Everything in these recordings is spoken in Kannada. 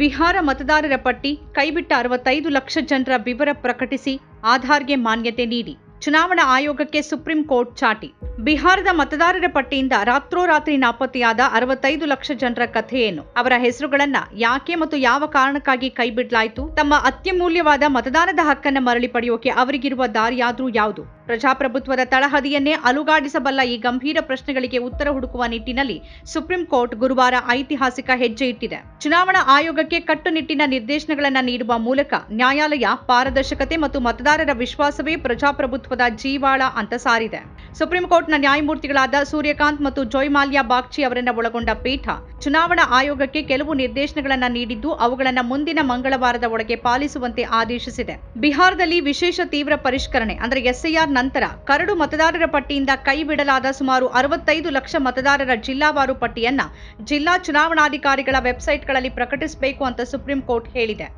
ಬಿಹಾರ ಮತದಾರರ ಪಟ್ಟಿ ಕೈಬಿಟ್ಟ ಅರವತ್ತೈದು ಲಕ್ಷ ಜನರ ವಿವರ ಪ್ರಕಟಿಸಿ ಆಧಾರ್ಗೆ ಮಾನ್ಯತೆ ನೀಡಿ. ಚುನಾವಣಾ ಆಯೋಗಕ್ಕೆ ಸುಪ್ರೀಂ ಕೋರ್ಟ್ ಚಾಟಿ. ಬಿಹಾರದ ಮತದಾರರ ಪಟ್ಟಿಯಿಂದ ರಾತ್ರೋರಾತ್ರಿ ನಾಪತ್ತೆಯಾದ ಅರವತ್ತೈದು ಲಕ್ಷ ಜನರ ಕಥೆಯೇನು? ಅವರ ಹೆಸರುಗಳನ್ನ ಯಾಕೆ ಮತ್ತು ಯಾವ ಕಾರಣಕ್ಕಾಗಿ ಕೈಬಿಡಲಾಯಿತು? ತಮ್ಮ ಅತ್ಯಮೂಲ್ಯವಾದ ಮತದಾನದ ಹಕ್ಕನ್ನ ಮರಳಿ ಪಡೆಯೋಕೆ ಅವರಿಗಿರುವ ದಾರಿಯಾದ್ರೂ ಯಾವುದು? ಪ್ರಜಾಪ್ರಭುತ್ವದ ತಳಹದಿಯನ್ನೇ ಅಲುಗಾಡಿಸಬಲ್ಲ ಈ ಗಂಭೀರ ಪ್ರಶ್ನೆಗಳಿಗೆ ಉತ್ತರ ಹುಡುಕುವ ನಿಟ್ಟಿನಲ್ಲಿ ಸುಪ್ರೀಂ ಕೋರ್ಟ್ ಗುರುವಾರ ಐತಿಹಾಸಿಕ ಹೆಜ್ಜೆ ಇಟ್ಟಿದೆ. ಚುನಾವಣಾ ಆಯೋಗಕ್ಕೆ ಕಟ್ಟುನಿಟ್ಟಿನ ನಿರ್ದೇಶನಗಳನ್ನು ನೀಡುವ ಮೂಲಕ ನ್ಯಾಯಾಲಯ ಪಾರದರ್ಶಕತೆ ಮತ್ತು ಮತದಾರರ ವಿಶ್ವಾಸವೇ ಪ್ರಜಾಪ್ರಭುತ್ವದ ಜೀವಾಳ ಅಂತ ಸಾರಿದೆ. ಸುಪ್ರೀಂ ಕೋರ್ಟ್ನ ನ್ಯಾಯಮೂರ್ತಿಗಳಾದ ಸೂರ್ಯಕಾಂತ್ ಮತ್ತು ಜೊಯ್ಮಾಲ್ಯಾ ಬಾಗ್ಚಿ ಅವರನ್ನ ಒಳಗೊಂಡ ಪೀಠ ಚುನಾವಣಾ ಆಯೋಗಕ್ಕೆ ಕೆಲವು ನಿರ್ದೇಶನಗಳನ್ನು ನೀಡಿದ್ದು ಅವುಗಳನ್ನು ಮುಂದಿನ ಮಂಗಳವಾರದ ಒಳಗೆ ಪಾಲಿಸುವಂತೆ ಆದೇಶಿಸಿದೆ. ಬಿಹಾರದಲ್ಲಿ ವಿಶೇಷ ತೀವ್ರ ಪರಿಷ್ಕರಣೆ, ಅಂದರೆ ಎಸ್ಐಆರ್ ನಂತರ ಕರಡು ಮತದಾರರ ಪಟ್ಟಿಯಿಂದ ಕೈಬಿಡಲಾದ ಸುಮಾರು ಅರವತ್ತೈದು ಲಕ್ಷ ಮತದಾರರ ಜಿಲ್ಲಾವಾರು ಪಟ್ಟಿಯನ್ನ ಜಿಲ್ಲಾ ಚುನಾವಣಾಧಿಕಾರಿಗಳ ವೆಬ್ಸೈಟ್ಗಳಲ್ಲಿ ಪ್ರಕಟಿಸಬೇಕು ಅಂತ ಸುಪ್ರೀಂ ಕೋರ್ಟ್ ಹೇಳಿದೆ.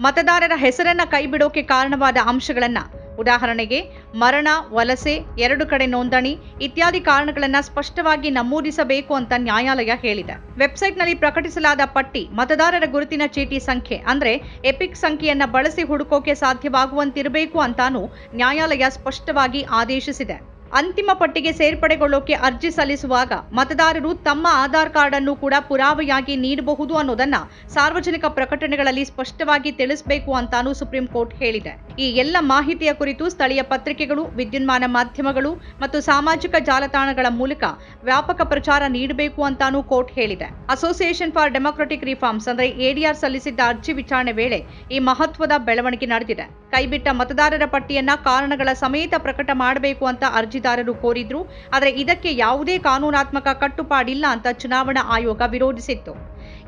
ಮತದಾರರ ಹೆಸರನ್ನ ಕೈಬಿಡೋಕೆ ಕಾರಣವಾದ ಅಂಶಗಳನ್ನ ಉದಾಹರಣೆಗೆ, ಮರಣ, ವಲಸೆ, ಎರಡು ಕಡೆ ನೋಂದಣಿ ಇತ್ಯಾದಿ ಕಾರಣಗಳನ್ನು ಸ್ಪಷ್ಟವಾಗಿ ನಮೂದಿಸಬೇಕು ಅಂತ ನ್ಯಾಯಾಲಯ ಹೇಳಿದೆ. ವೆಬ್ಸೈಟ್ನಲ್ಲಿ ಪ್ರಕಟಿಸಲಾದ ಪಟ್ಟಿ ಮತದಾರರ ಗುರುತಿನ ಚೀಟಿ ಸಂಖ್ಯೆ ಅಂದ್ರೆ ಎಪಿಕ್ ಸಂಖ್ಯೆಯನ್ನು ಬಳಸಿ ಹುಡುಕೋಕೆ ಸಾಧ್ಯವಾಗುವಂತಿರಬೇಕು ಅಂತಾನೂ ನ್ಯಾಯಾಲಯ ಸ್ಪಷ್ಟವಾಗಿ ಆದೇಶಿಸಿದೆ. ಅಂತಿಮ ಪಟ್ಟಿಗೆ ಸೇರ್ಪಡೆಗೊಳ್ಳೋಕೆ ಅರ್ಜಿ ಸಲ್ಲಿಸುವಾಗ ಮತದಾರರು ತಮ್ಮ ಆಧಾರ್ ಕಾರ್ಡ್ ಅನ್ನು ಕೂಡ ಪುರಾವೆಯಾಗಿ ನೀಡಬಹುದು ಅನ್ನೋದನ್ನ ಸಾರ್ವಜನಿಕ ಪ್ರಕಟಣೆಗಳಲ್ಲಿ ಸ್ಪಷ್ಟವಾಗಿ ತಿಳಿಸಬೇಕು ಅಂತಾನೂ ಸುಪ್ರೀಂ ಕೋರ್ಟ್ ಹೇಳಿದೆ. ಈ ಎಲ್ಲ ಮಾಹಿತಿಯ ಕುರಿತು ಸ್ಥಳೀಯ ಪತ್ರಿಕೆಗಳು, ವಿದ್ಯುನ್ಮಾನ ಮಾಧ್ಯಮಗಳು ಮತ್ತು ಸಾಮಾಜಿಕ ಜಾಲತಾಣಗಳ ಮೂಲಕ ವ್ಯಾಪಕ ಪ್ರಚಾರ ನೀಡಬೇಕು ಅಂತಾನೂ ಕೋರ್ಟ್ ಹೇಳಿದೆ. ಅಸೋಸಿಯೇಷನ್ ಫಾರ್ ಡೆಮೊಕ್ರೆಟಿಕ್ ರಿಫಾರ್ಮ್ಸ್ ಅಂದ್ರೆ ಎಡಿಆರ್ ಸಲ್ಲಿಸಿದ್ದ ಅರ್ಜಿ ವಿಚಾರಣೆ ವೇಳೆ ಈ ಮಹತ್ವದ ಬೆಳವಣಿಗೆ ನಡೆದಿದೆ. ಕೈಬಿಟ್ಟ ಮತದಾರರ ಪಟ್ಟಿಯನ್ನ ಕಾರಣಗಳ ಸಮೇತ ಪ್ರಕಟ ಮಾಡಬೇಕು ಅಂತ ಅರ್ಜಿದಾರರು ಕೋರಿದ್ರು, ಆದರೆ ಇದಕ್ಕೆ ಯಾವುದೇ ಕಾನೂನಾತ್ಮಕ ಕಟ್ಟುಪಾಡಿಲ್ಲ ಅಂತ ಚುನಾವಣಾ ಆಯೋಗ ವಿರೋಧಿಸಿತ್ತು.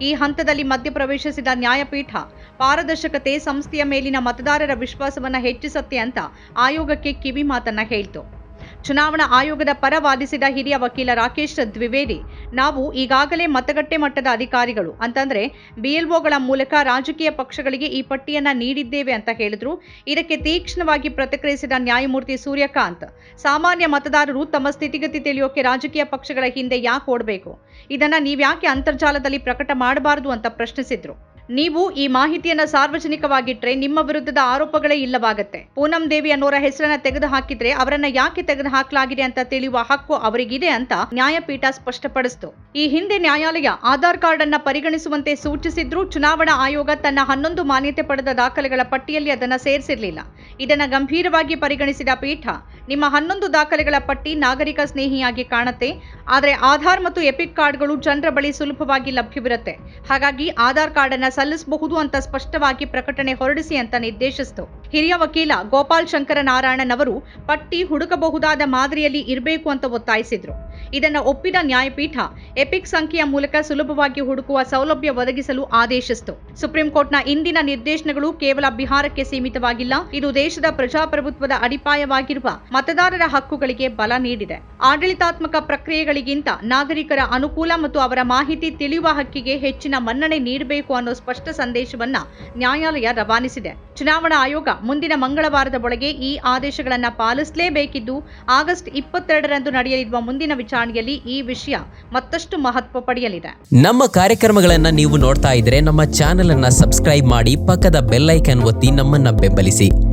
ಈ ಹಂತದಲ್ಲಿ ಮಧ್ಯಪ್ರವೇಶಿಸಿದ ನ್ಯಾಯಪೀಠ ಪಾರದರ್ಶಕತೆ ಸಂಸ್ಥೆಯ ಮೇಲಿನ ಮತದಾರರ ವಿಶ್ವಾಸವನ್ನ ಹೆಚ್ಚಿಸತ್ತೆ ಅಂತ ಆಯೋಗಕ್ಕೆ ಕಿವಿ ಮಾತನ್ನ ಹೇಳ್ತು. ಚುನಾವಣಾ ಆಯೋಗದ ಪರ ವಾದಿಸಿದ ಹಿರಿಯ ವಕೀಲ ರಾಕೇಶ್ ದ್ವಿವೇದಿ, ನಾವು ಈಗಾಗಲೇ ಮತಗಟ್ಟೆ ಮಟ್ಟದ ಅಧಿಕಾರಿಗಳು, ಅಂತಂದ್ರೆ ಬಿಎಲ್ಒಗಳ ಮೂಲಕ ರಾಜಕೀಯ ಪಕ್ಷಗಳಿಗೆ ಈ ಪಟ್ಟಿಯನ್ನ ನೀಡಿದ್ದೇವೆ ಅಂತ ಹೇಳಿದ್ರು. ಇದಕ್ಕೆ ತೀಕ್ಷ್ಣವಾಗಿ ಪ್ರತಿಕ್ರಿಯಿಸಿದ ನ್ಯಾಯಮೂರ್ತಿ ಸೂರ್ಯಕಾಂತ್, ಸಾಮಾನ್ಯ ಮತದಾರರು ತಮ್ಮ ಸ್ಥಿತಿಗತಿ ತಿಳಿಯೋಕೆ ರಾಜಕೀಯ ಪಕ್ಷಗಳ ಹಿಂದೆ ಯಾಕೆ ಓಡಬೇಕು? ಇದನ್ನ ನೀವ್ಯಾಕೆ ಅಂತರ್ಜಾಲದಲ್ಲಿ ಪ್ರಕಟ ಮಾಡಬಾರದು ಅಂತ ಪ್ರಶ್ನಿಸಿದ್ರು. ನೀವು ಈ ಮಾಹಿತಿಯನ್ನ ಸಾರ್ವಜನಿಕವಾಗಿಟ್ರೆ ನಿಮ್ಮ ವಿರುದ್ಧದ ಆರೋಪಗಳೇ ಇಲ್ಲವಾಗತ್ತೆ. ಪೂನಂ ದೇವಿ ಅನ್ನೋರ ಹೆಸರನ್ನ ತೆಗೆದು ಹಾಕಿದ್ರೆ ಅವರನ್ನ ಯಾಕೆ ತೆಗೆದು ಹಾಕಲಾಗಿದೆ ಅಂತ ತಿಳಿಯುವ ಹಕ್ಕು ಅವರಿಗಿದೆ ಅಂತ ನ್ಯಾಯಪೀಠ ಸ್ಪಷ್ಟಪಡಿಸಿತು. ಈ ಹಿಂದೆ ನ್ಯಾಯಾಲಯ ಆಧಾರ್ ಕಾರ್ಡ್ ಅನ್ನ ಪರಿಗಣಿಸುವಂತೆ ಸೂಚಿಸಿದ್ರೂ ಚುನಾವಣಾ ಆಯೋಗ ತನ್ನ ಹನ್ನೊಂದು ಮಾನ್ಯತೆ ಪಡೆದ ದಾಖಲೆಗಳ ಪಟ್ಟಿಯಲ್ಲಿ ಅದನ್ನ ಸೇರಿಸಿರಲಿಲ್ಲ. ಇದನ್ನ ಗಂಭೀರವಾಗಿ ಪರಿಗಣಿಸಿದ ಪೀಠ, ನಿಮ್ಮ ಹನ್ನೊಂದು ದಾಖಲೆಗಳ ಪಟ್ಟಿ ನಾಗರಿಕ ಸ್ನೇಹಿಯಾಗಿ ಕಾಣುತ್ತೆ, ಆದರೆ ಆಧಾರ್ ಮತ್ತು ಎಪಿಕ್ ಕಾರ್ಡ್ಗಳು ಜನರ ಬಳಿ ಸುಲಭವಾಗಿ ಲಭ್ಯವಿರುತ್ತೆ. ಹಾಗಾಗಿ ಆಧಾರ್ ಕಾರ್ಡ್ ಅನ್ನ ಸಲ್ಲಿಸಬಹುದು ಅಂತ ಸ್ಪಷ್ಟವಾಗಿ ಪ್ರಕಟಣೆ ಹೊರಡಿಸಿ ಅಂತ ನಿರ್ದೇಶಿಸಿತು. ಹಿರಿಯ ವಕೀಲ ಗೋಪಾಲ್ ಶಂಕರ ನಾರಾಯಣನ್ ಅವರು ಪಟ್ಟಿ ಹುಡುಕಬಹುದಾದ ಮಾದರಿಯಲ್ಲಿ ಇರಬೇಕು ಅಂತ ಒತ್ತಾಯಿಸಿದ್ರು. ಇದನ್ನು ಒಪ್ಪಿದ ನ್ಯಾಯಪೀಠ ಎಪಿಕ್ ಸಂಖ್ಯೆಯ ಮೂಲಕ ಸುಲಭವಾಗಿ ಹುಡುಕುವ ಸೌಲಭ್ಯ ಒದಗಿಸಲು ಆದೇಶಿಸಿತು. ಸುಪ್ರೀಂ ಕೋರ್ಟ್ನ ಇಂದಿನ ನಿರ್ದೇಶನಗಳು ಕೇವಲ ಬಿಹಾರಕ್ಕೆ ಸೀಮಿತವಾಗಿಲ್ಲ, ಇದು ದೇಶದ ಪ್ರಜಾಪ್ರಭುತ್ವದ ಅಡಿಪಾಯವಾಗಿರುವ ಮತದಾರರ ಹಕ್ಕುಗಳಿಗೆ ಬಲ ನೀಡಿದೆ. ಆಡಳಿತಾತ್ಮಕ ಪ್ರಕ್ರಿಯೆಗಳಿಗಿಂತ ನಾಗರಿಕರ ಅನುಕೂಲ ಮತ್ತು ಅವರ ಮಾಹಿತಿ ತಿಳಿಯುವ ಹಕ್ಕಿಗೆ ಹೆಚ್ಚಿನ ಮನ್ನಣೆ ನೀಡಬೇಕು ಅನ್ನೋ ಸ್ಪಷ್ಟ ಸಂದೇಶವನ್ನ ನ್ಯಾಯಾಲಯ ರವಾನಿಸಿದೆ. ಚುನಾವಣಾ ಆಯೋಗ ಮುಂದಿನ ಮಂಗಳವಾರದ ಒಳಗೆ ಈ ಆದೇಶಗಳನ್ನು ಪಾಲಿಸಲೇಬೇಕಿದ್ದು ಆಗಸ್ಟ್ ಇಪ್ಪತ್ತೆರಡರಂದು ನಡೆಯಲಿರುವ ಮುಂದಿನ ವಿಚಾರಣೆಯಲ್ಲಿ ಈ ವಿಷಯ ಮತ್ತಷ್ಟು ಮಹತ್ವ ಪಡೆಯಲಿದೆ. ನಮ್ಮ ಕಾರ್ಯಕ್ರಮಗಳನ್ನು ನೀವು ನೋಡ್ತಾ ಇದ್ರೆ ನಮ್ಮ ಚಾನೆಲ್ ಅನ್ನ ಸಬ್ಸ್ಕ್ರೈಬ್ ಮಾಡಿ ಪಕ್ಕದ ಬೆಲ್ಲೈಕನ್ ಒತ್ತಿ ನಮ್ಮನ್ನ ಬೆಂಬಲಿಸಿ.